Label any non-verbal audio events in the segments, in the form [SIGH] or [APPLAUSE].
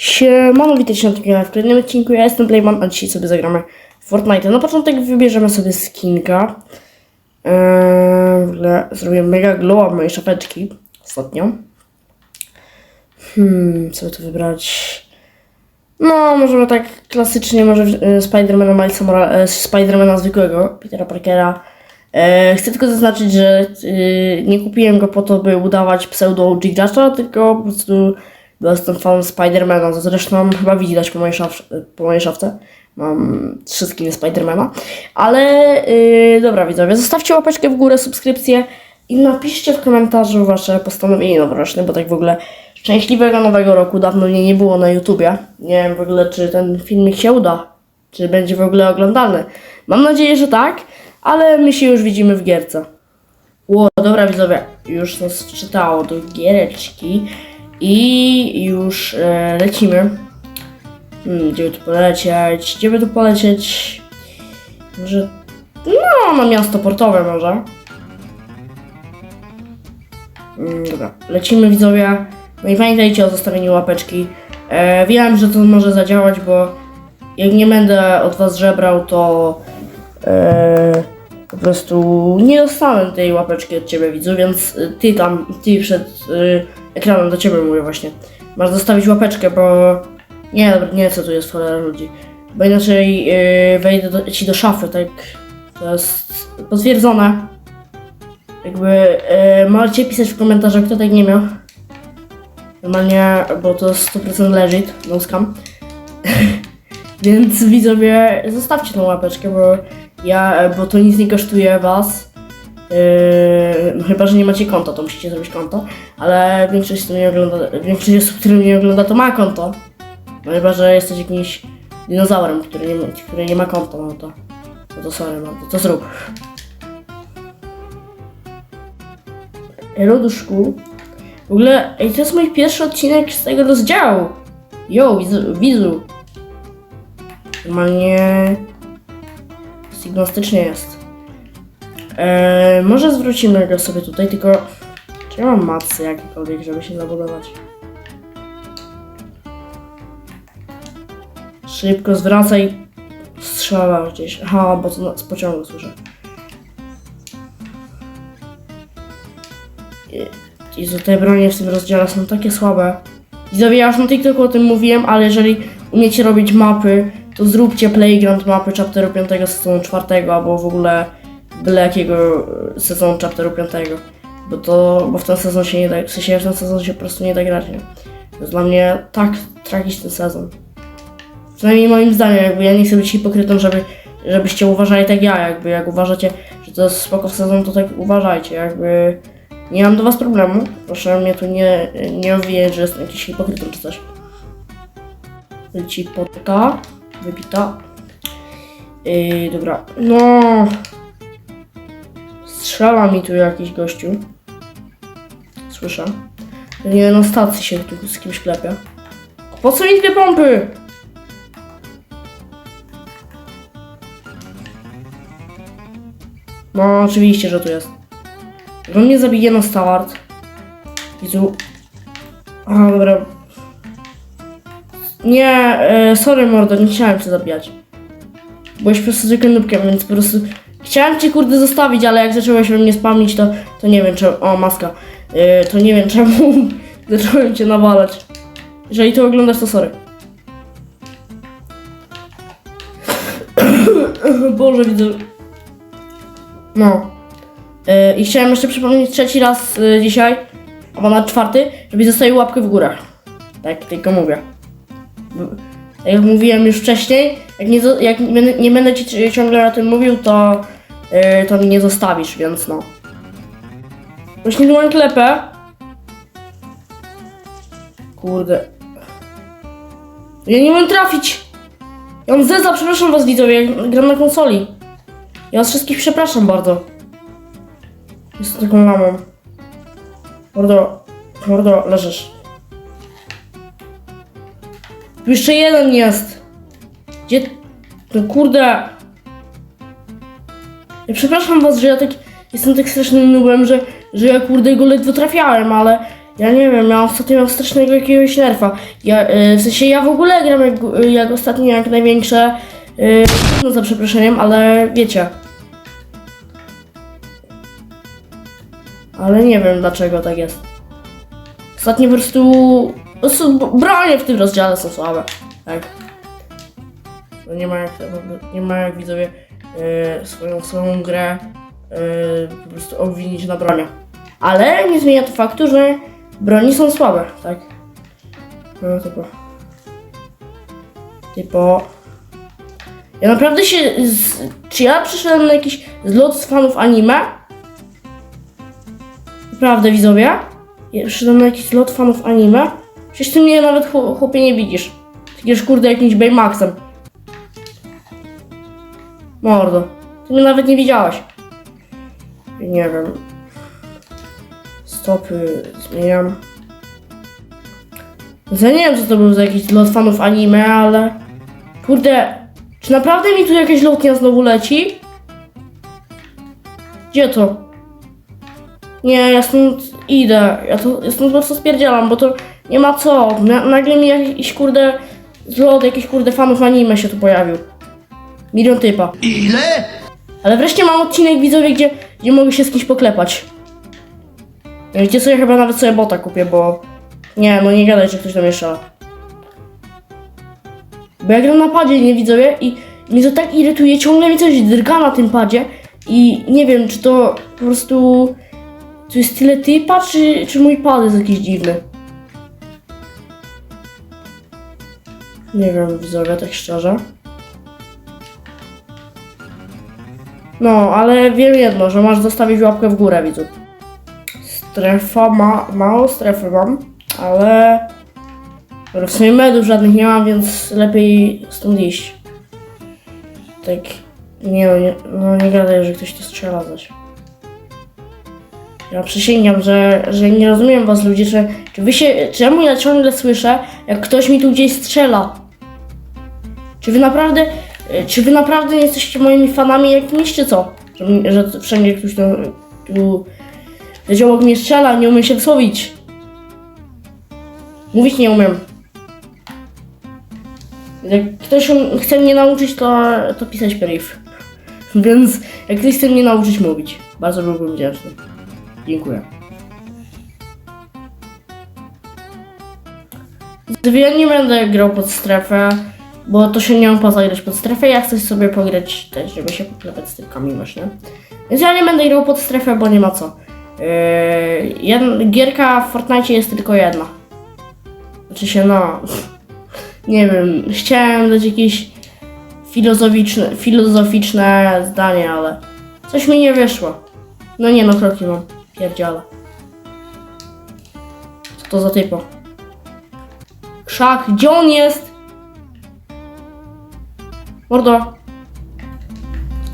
Siemano, witajcie na takim w kolejnym odcinku. Ja jestem Playman, a dzisiaj sobie zagramy Fortnite. Na początek wybierzemy sobie skinka. Eee, zrobię mega glow mojej szafeczki ostatnio. Hmm, by tu wybrać? No, możemy tak klasycznie, może e, Spidermana Milesa Mora- e, Spidermana zwykłego, Petera Parkera. E, chcę tylko zaznaczyć, że e, nie kupiłem go po to, by udawać pseudo OG gracza, tylko po prostu bo jestem fanem Spidermana. To zresztą chyba widać po mojej, szaf- po mojej szafce. Mam trzy skiny Spidermana. Ale yy, dobra widzowie, zostawcie łapeczkę w górę, subskrypcję i napiszcie w komentarzu wasze postanowienie noworoczne, bo tak w ogóle szczęśliwego nowego roku dawno mnie nie było na YouTubie. Nie wiem w ogóle, czy ten filmik się uda, czy będzie w ogóle oglądalny. Mam nadzieję, że tak, ale my się już widzimy w gierce. Ło, dobra widzowie, już nas wczytało do giereczki i już e, lecimy. Hmm, gdzie by tu polecieć? Gdzie by tu polecieć? Może, no, na miasto portowe może. Mm, dobra, lecimy widzowie. No i pamiętajcie o zostawieniu łapeczki. E, wiem, że to może zadziałać, bo jak nie będę od was żebrał, to e, po prostu nie dostanę tej łapeczki od ciebie widzu, więc y, ty tam, ty przed y, ekranem do ciebie mówię właśnie. Masz zostawić łapeczkę, bo nie, nie co tu jest cholera ludzi. Bo inaczej y, wejdę do, ci do szafy, tak? To jest potwierdzone. Jakby y, możecie pisać w komentarzach, kto tak nie miał. Normalnie, bo to jest 100% legit, no scam. [LAUGHS] Więc widzowie, zostawcie tą łapeczkę, bo ja, bo to nic nie kosztuje was. Yy, no chyba, że nie macie konta, to musicie zrobić konto, ale większość, nie ogląda, większość osób, które mnie ogląda, to ma konto. No chyba, że jesteś jakimś dinozaurem, który nie ma, który nie ma konta, no to, no to sorry, no to, to zrób. Duszku. W ogóle, ej, to jest mój pierwszy odcinek z tego rozdziału. Yo, widzu. Normalnie Sigmastycznie jest. Eee, może zwrócimy go sobie tutaj, tylko czy ja mam macy jakiekolwiek, żeby się zabudować? Szybko zwracaj. Strzela gdzieś. Aha, bo to z pociągu słyszę. I- Jezu, te bronie w tym rozdziale są takie słabe. Widzowie, ja już na TikToku o tym mówiłem, ale jeżeli umiecie robić mapy, to zróbcie playground mapy chapteru 5 sezonu 4 albo w ogóle byle jakiego e, sezonu chapteru 5. Bo to, bo w ten sezon się nie da, w sensie w ten sezon się po prostu nie da grać, nie? To dla mnie tak tragiczny sezon. Przynajmniej moim zdaniem, jakby ja nie chcę być hipokrytą, żeby, żebyście uważali tak ja, jakby jak uważacie, że to jest spoko sezon, to tak uważajcie, jakby nie mam do was problemu. Proszę mnie tu nie, nie owijać, że jestem jakiś hipokrytą czy coś. Leci potka, wypita. Yy, dobra, no. Strzela mi tu jakiś gościu. Słyszę. Nie na stacji się tu z kimś klepie. Po co mi dwie pompy? No, oczywiście, że tu jest. On mnie zabije na start. Jezu. A, dobra. Nie, e, sorry mordo, nie chciałem cię zabijać. Byłeś po prostu zwykłym nubkiem, więc po prostu... Chciałem cię kurde zostawić, ale jak zacząłeś mnie spamić, to, to nie wiem czemu... O, maska. E, to nie wiem [LAUGHS] czemu zacząłem cię nawalać. Jeżeli to oglądasz, to sorry. [COUGHS] Boże, widzę... No. E, I chciałem jeszcze przypomnieć trzeci raz e, dzisiaj, albo na czwarty, żeby zostawił łapkę w górę. Tak, tylko mówię. Jak mówiłem już wcześniej, jak nie, jak nie będę- ci- ciągle o tym mówił, to, e, to mi nie zostawisz, więc no. Właśnie tu mam klepę. Kurde. Ja nie mogę trafić! Ja mam zeza, przepraszam was widzowie, ja gram na konsoli. Ja was wszystkich przepraszam bardzo. Jestem taką lamą. Mordo, mordo, leżysz. Tu jeszcze jeden jest. Gdzie? No kurde. Ja przepraszam was, że ja tak jestem tak strasznym nubem, że, że ja kurde go ledwo trafiałem, ale Ja nie wiem, ja ostatnio miałem strasznego jakiegoś nerfa. Ja, y, w sensie ja w ogóle gram jak, jak ostatnio jak największe, y, no za przeproszeniem, ale wiecie. Ale nie wiem dlaczego tak jest. Ostatnio po prostu, bronie w tym rozdziale są słabe. Tak. No nie ma jak, nie ma jak widzowie swoją swoją grę y, po prostu obwinić na broniach. Ale nie zmienia to faktu, że broni są słabe, tak? No typo. Typo. Ja naprawdę się. Z, czy ja przyszedłem na jakiś zlot z fanów anime? Naprawdę widzowie? Ja przyszedłem na jakiś zlot fanów anime? Przecież ty mnie nawet chł- chłopie nie widzisz. Tykiesz kurde jakimś Baymaxem. Mordo. Ty mnie nawet nie widziałaś. Nie wiem. Stopy zmieniam. Ja nie wiem, co to był za jakiś lot fanów anime, ale... Kurde, czy naprawdę mi tu jakaś lotnia znowu leci? Gdzie to? Nie, ja stąd idę. Ja, to, ja stąd po prostu spierdzielam, bo to nie ma co. Na, nagle mi jakiś kurde zlot, jakiś kurde fanów anime się tu pojawił. Milion typa. Ile? Ale wreszcie mam odcinek widzowie, gdzie, gdzie mogę się z kimś poklepać. Co, ja chyba nawet sobie bota kupię, bo... Nie, no nie gadaj, że ktoś tam jeszcze. Bo ja gram na padzie, nie widzowie, i mnie to tak irytuje, ciągle mi coś drga na tym padzie i nie wiem, czy to po prostu... Tu jest tyle typa, czy, czy mój pad jest jakiś dziwny. Nie wiem, widzowie, tak szczerze. No, ale wiem jedno, że masz zostawić łapkę w górę, widzu. Strefa ma... mało strefy mam, ale... w sumie medów żadnych nie mam, więc lepiej stąd iść. Tak... Nie no, nie, no nie gadaj, że ktoś tu strzela coś. Ja przysięgam, że, że nie rozumiem was ludzie, że czy wy się, czemu ja ciągle słyszę, jak ktoś mi tu gdzieś strzela? Czy wy naprawdę, czy wy naprawdę nie jesteście moimi fanami jakimiś, czy co? Że, że wszędzie ktoś tu, tu gdzieś obok mnie strzela, nie umiem się wysłowić. Mówić nie umiem. Jak ktoś um- chce mnie nauczyć, to, to pisać brief. [LAUGHS] Więc jak ktoś chce mnie nauczyć mówić, bardzo byłbym wdzięczny. Dziękuję. Ja nie będę grał pod strefę, bo to się nie opłaca grać pod strefę. Ja chcę sobie pograć też, żeby się poklepać z typkami właśnie. Więc ja nie będę grał pod strefę, bo nie ma co. Yy, jed- gierka w Fortnite jest tylko jedna. Znaczy się no... [LAUGHS] Nie wiem, chciałem dać jakieś filozoficzne, filozoficzne zdanie, ale coś mi nie wyszło. No nie no, kroki mam. Pierdziale. Co to za typo? Krzak, gdzie on jest? Mordo.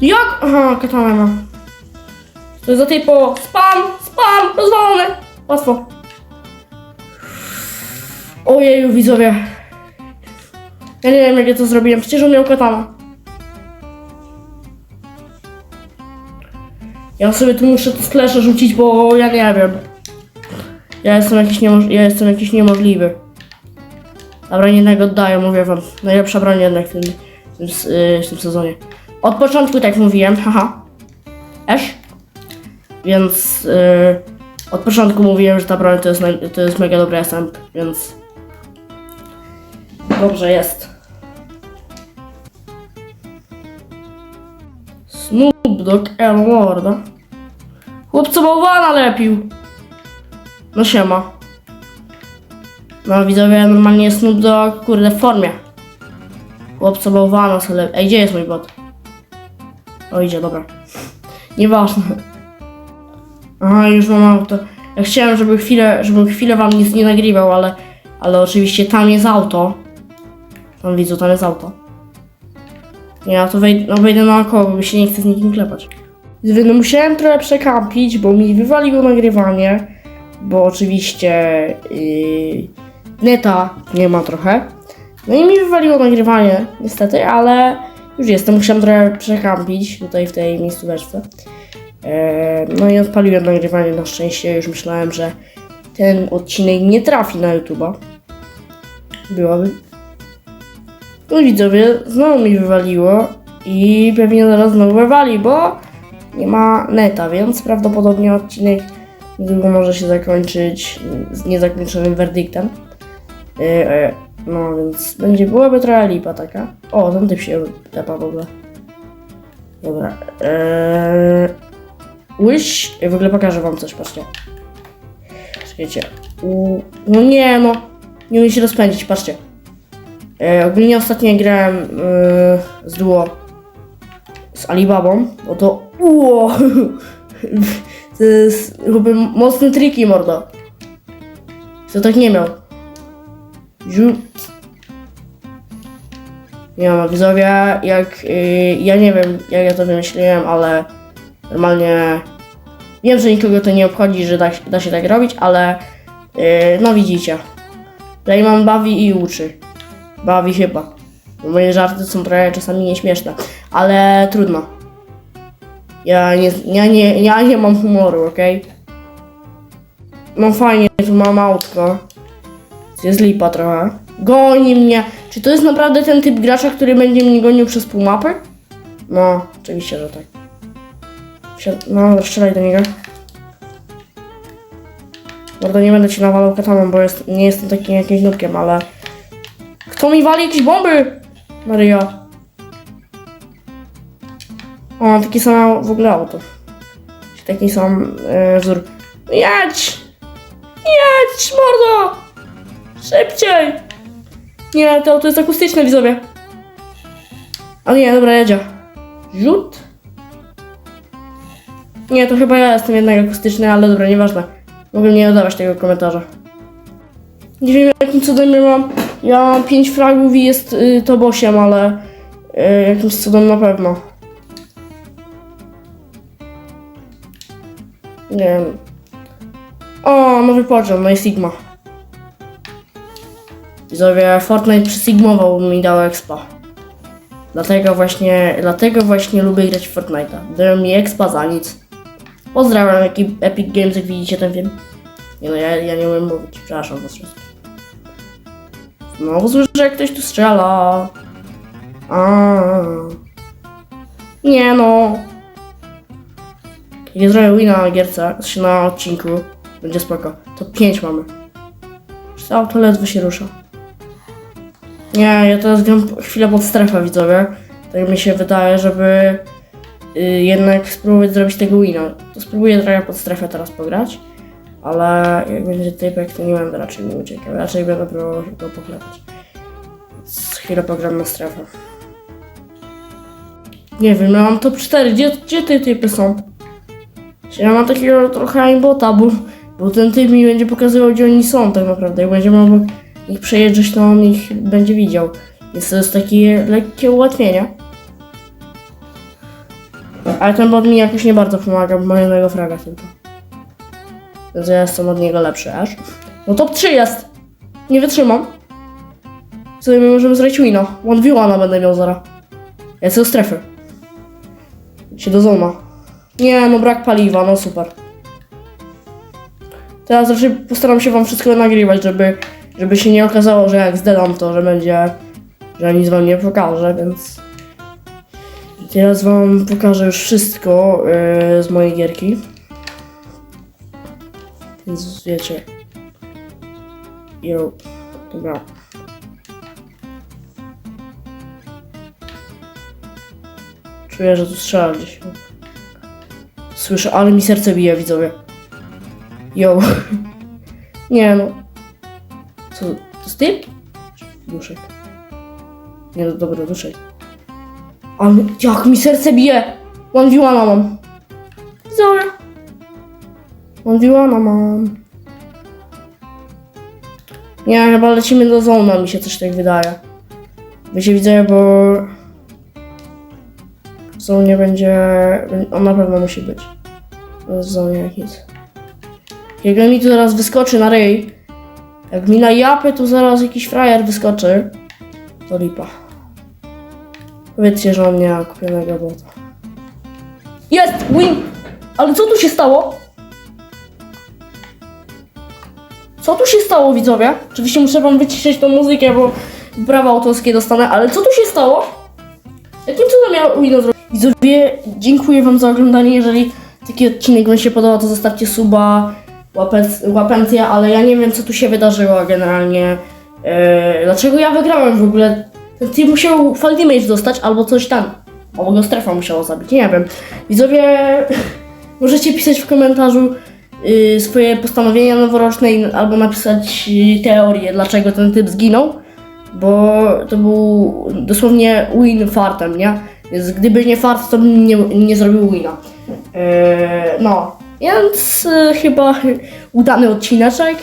Jak? Aha, katanę ma. To jest za typo. Spam, spam, rozwalony. Łatwo. Ojeju, widzowie. Ja nie wiem, jak ja to zrobiłem. Przecież on miał katana. Ja sobie tu muszę te sklesze rzucić, bo ja nie wiem. Ja jestem jakiś, niemoż- ja jestem jakiś niemożliwy. Dobra, jednak oddaję, mówię wam. Najlepsza broń jednak w tym, w yy, w tym sezonie. Od początku tak mówiłem, haha. Esz? Więc yy, od początku mówiłem, że ta broń to jest, to jest mega dobry SMP, więc dobrze jest. Snoop Dogg El Morda. Chłopco bałwana lepił. No siema. No widzowie, normalnie Snoop Dogg, kurde, w formie. Chłopco bałwana sobie. Ej, gdzie jest mój bot? O, idzie, dobra. Nieważne. Aha, już mam auto. Ja chciałem, żeby chwilę, żebym chwilę wam nic nie nagrywał, ale, ale oczywiście tam jest auto. Tam widzę, tam jest auto. Ja to wejdę, no wejdę naokoło, bo mi się nie chce z nikim klepać. No musiałem trochę przekampić, bo mi wywaliło nagrywanie, bo oczywiście yy, neta nie ma trochę. No i mi wywaliło nagrywanie, niestety, ale już jestem, musiałem trochę przekampić tutaj w tej miejscóweczce. Eee, no i odpaliłem nagrywanie na szczęście, już myślałem, że ten odcinek nie trafi na YouTube'a. Byłaby. No widzowie, znowu mi wywaliło i pewnie zaraz znowu wywali, bo nie ma neta, więc prawdopodobnie odcinek niedługo może się zakończyć z niezakończonym werdyktem. E, e, no więc będzie, byłaby trochę lipa taka. O, ten typ się tepa w ogóle. Dobra. Eee, łyś. Ja w ogóle pokażę wam coś, patrzcie. Czekajcie. U, no nie no. Nie umiem się rozpędzić, patrzcie. E, ogólnie ostatnio grałem e, z duo z Alibabą, no to uo, [LAUGHS] to jest chyba mocne triki, mordo. Co tak nie miał. Ziu. Nie mam widzowie, jak y, ja nie wiem, jak ja to wymyśliłem, ale normalnie wiem, że nikogo to nie obchodzi, że da, da się tak robić, ale y, no widzicie. Playman bawi i uczy. Bawi chyba. Bo moje żarty są trochę czasami nieśmieszne, ale trudno. Ja nie, ja nie, ja nie mam humoru, okej? No fajnie, tu mam autko. Jest lipa trochę. Goni mnie. Czy to jest naprawdę ten typ gracza, który będzie mnie gonił przez pół mapy? No, oczywiście, że tak. Wsi- No, strzelaj do niego. Mordo, nie będę ci nawalał kataną, bo jest, nie jestem takim jakimś nutkiem, ale... Kto mi wali jakieś bomby? Maria. O, mam taki sam w ogóle auto. Taki sam e, wzór. Jedź! Jedź, mordo! Szybciej! Nie, to auto jest akustyczne, widzowie. A nie, dobra, jedzie. Rzut? Nie, to chyba ja jestem jednak akustyczny, ale dobra, nieważne. Mogę nie oddawać tego komentarza. Nie wiem jakim cudem ja mam. Ja mam 5 fragów i jest y, top 8, ale y, jakimś cudem na pewno. Nie wiem. O, nowy poziom, no i Sigma. Widzowie, Fortnite przysigmował mi dał expa. Dlatego właśnie, dlatego właśnie lubię grać w Fortnite'a. Dają mi expa za nic. Pozdrawiam Epic Games, jak widzicie ten film. Nie no, ja, ja nie umiem mówić, przepraszam was wszystkich. Znowu słyszę, jak ktoś tu strzela. A. Nie no. Jak zrobię wina na gierce, na odcinku, będzie spoko. To 5 mamy. Auto ledwo się rusza. Nie, ja teraz gram chwilę pod strefę, widzowie. Tak mi się wydaje, żeby y, jednak spróbować zrobić tego wina. To spróbuję trochę pod strefę teraz pograć. Ale jak będzie typek, to nie będę raczej mu uciekał. Raczej będę próbował go poklepać. Więc chwilę pogram na strefę. Nie wiem, ja mam top 4. Gdzie, gdzie te typy są? Ja mam takiego trochę aimbota, bo, bo ten typ mi będzie pokazywał, gdzie oni są tak naprawdę. Jak będziemy obok ich przejeżdżać, to on ich będzie widział. Więc to jest takie lekkie ułatwienie. Ale ten bot mi jakoś nie bardzo pomaga, bo ma jednego fraga tylko. Więc ja jestem od niego lepszy aż. No top 3 jest! Nie wytrzymam. Sobie my możemy zrobić wino. One v one będę miał zara. Ja chcę strefy. Się do zona. Nie, no brak paliwa, no super. Teraz raczej postaram się wam wszystko nagrywać, żeby, żeby się nie okazało, że jak zdedam to, że będzie, że nic wam nie pokażę, więc... Teraz wam pokażę już wszystko yy, z mojej gierki. Więc wiecie. Jo, dobra. Czuję, że tu strzela gdzieś. Słyszę, ale mi serce bije, widzowie. Jo. [LAUGHS] Nie no. Co, to jest ty? Duszek. Nie no, dobra, duszek. Ale jak mi serce bije! One v one mam. Widzowie. One v one mam. Nie, chyba lecimy do zona, mi się coś tak wydaje. Wiecie, widzę, bo... W zonie będzie... On na pewno musi być. W zonie jak nic. Jak mi tu zaraz wyskoczy na ryj, jak mi na japę tu zaraz jakiś frajer wyskoczy, to lipa. Powiedzcie, że on nie ma kupionego bota. Jest! Win! Ale co tu się stało? Co tu się stało, widzowie? Oczywiście muszę wam wyciszyć tą muzykę, bo prawa autorskie dostanę, ale co tu się stało? Jakim cudem miał Wino zrobić? Widzowie, dziękuję wam za oglądanie. Jeżeli taki odcinek wam się podoba, to zostawcie suba, łapencję, ale ja nie wiem, co tu się wydarzyło generalnie. Eee, dlaczego ja wygrałem w ogóle? Ten team musiał fall damage dostać, albo coś tam. Albo go strefa musiała zabić, nie wiem. Widzowie, [LAUGHS] możecie pisać w komentarzu y, swoje postanowienia noworoczne i- albo napisać y, teorię, dlaczego ten typ zginął, bo to był dosłownie win fartem, nie? Więc gdyby nie fart, to bym nie, nie zrobił wina. Eee, no, więc y, chyba udany odcineczek.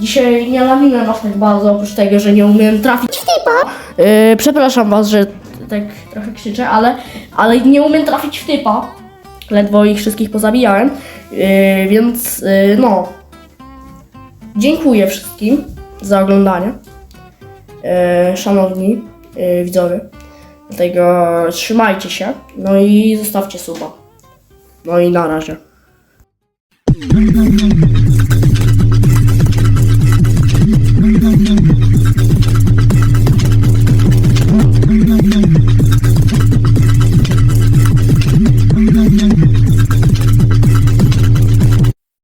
Dzisiaj nie lawinę was tak bardzo, oprócz tego, że nie umiem trafić w typa. Yy, przepraszam was, że tak trochę krzyczę, ale, ale nie umiem trafić w typa. Ledwo ich wszystkich pozabijałem. Yy, więc yy, no. Dziękuję wszystkim za oglądanie. Szanowni widzowie. Dlatego trzymajcie się. No i zostawcie suba. No i na razie. Thank you.